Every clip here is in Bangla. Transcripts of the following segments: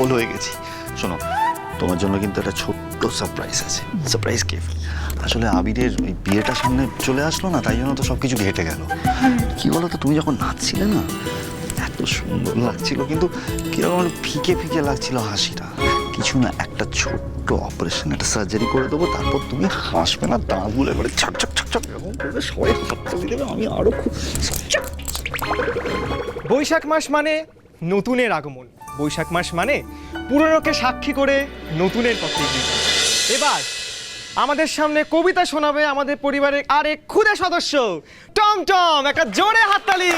পাগল হয়ে গেছি। শোনো, তোমার জন্য কিন্তু একটা ছোট্ট সারপ্রাইজ আছে। সারপ্রাইজ গিফট আসলে আবিরের ওই বিয়েটা সামনে চলে আসলো না, তাই জন্য তো সব কিছু ঘেটে গেল। কি বলো তো তুমি যখন নাচছিলে না, এত সুন্দর লাগছিল, কিন্তু কীরকম ফিকে ফিকে লাগছিল হাসিটা। কিছু না, একটা ছোট্ট অপারেশন একটা সার্জারি করে দেবো, তারপর তুমি হাসবে না, দাঁতগুলো এবারে ছক ছক ছক ছক এরকম সবাই হাততালি দেবে, আমি আরও খুব বৈশাখ মাস মানে নতুনের আগমন। বৈশাখ মাস মানে পুরনোকে সাক্ষী করে নতুনের পথে এগিয়ে এবার আমাদের সামনে কবিতা শোনাবে আমাদের পরিবারের আরেক ক্ষুদে সদস্য টম টম একটা জোরে হাততালি।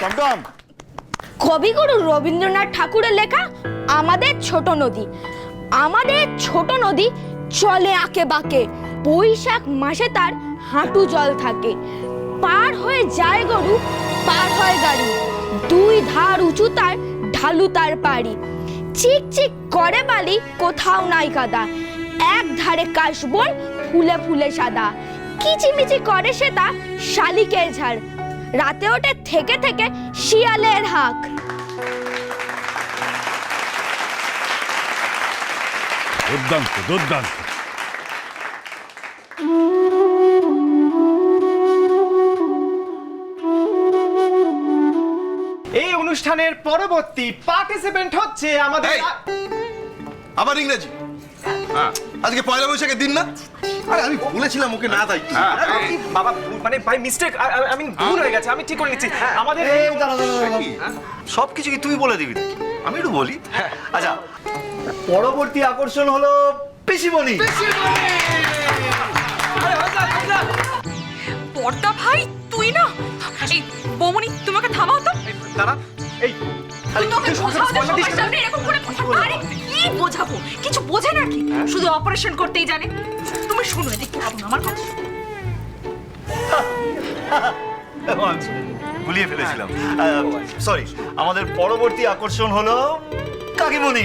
টমটম কবিগুরু রবীন্দ্রনাথ ঠাকুরের লেখা আমাদের ছোট নদী। আমাদের ছোট নদী চলে আঁকে বাঁকে। বৈশাখ মাসে তার হাঁটু জল থাকে। পার হয়ে যায় গরু পার হয় গাড়ি। দুই ধার উঁচু তার, ঢালু তার পাড়ি। চিক চিক করে বালি, কোথাও নাই কাদা। এক ধারে কাশবন ফুলে ফুলে সাদা। কিচিমিচি করে সে তা শালিকের ঝাড়। রাতে ওঠে থেকে থেকে শিয়ালের হাক। দুর্দান্ত দুর্দান্ত। অনুষ্ঠানের পরবর্তী পার্টিসিপেন্ট হচ্ছে আমাদের এই! আবার ইংরেজি। আজকে পয়লা বৈশাখের দিন না? আরে আমি বলেছিলাম ওকে না তাই। এই বাবা মানে ভাই মিস্টেক আমি ভুল হয়ে। গেছে আমি ঠিক করে নিচ্ছি। আমাদের সব কিছু কি? তুই বলে দিবি নাকি? আমি একটু বলি। আচ্ছা পরবর্তী আকর্ষণ হলো পিসিমণি। পর্দা ভাই তুই না? এই বৌমনি তোমাকে থামাও তো। দাঁড়া। এই তোকে বোঝাও যে সবার সামনে এরকম করে কথা আরে কি বোঝাবো? কিছু বোঝে নাকি শুধু অপারেশন করতেই জানে। তুমি শোনো এদিকে ভাবো আমার কথা গুলিয়ে ফেলেছিলাম। সরি আমাদের পরবর্তী আকর্ষণ হলো কাকিমণি!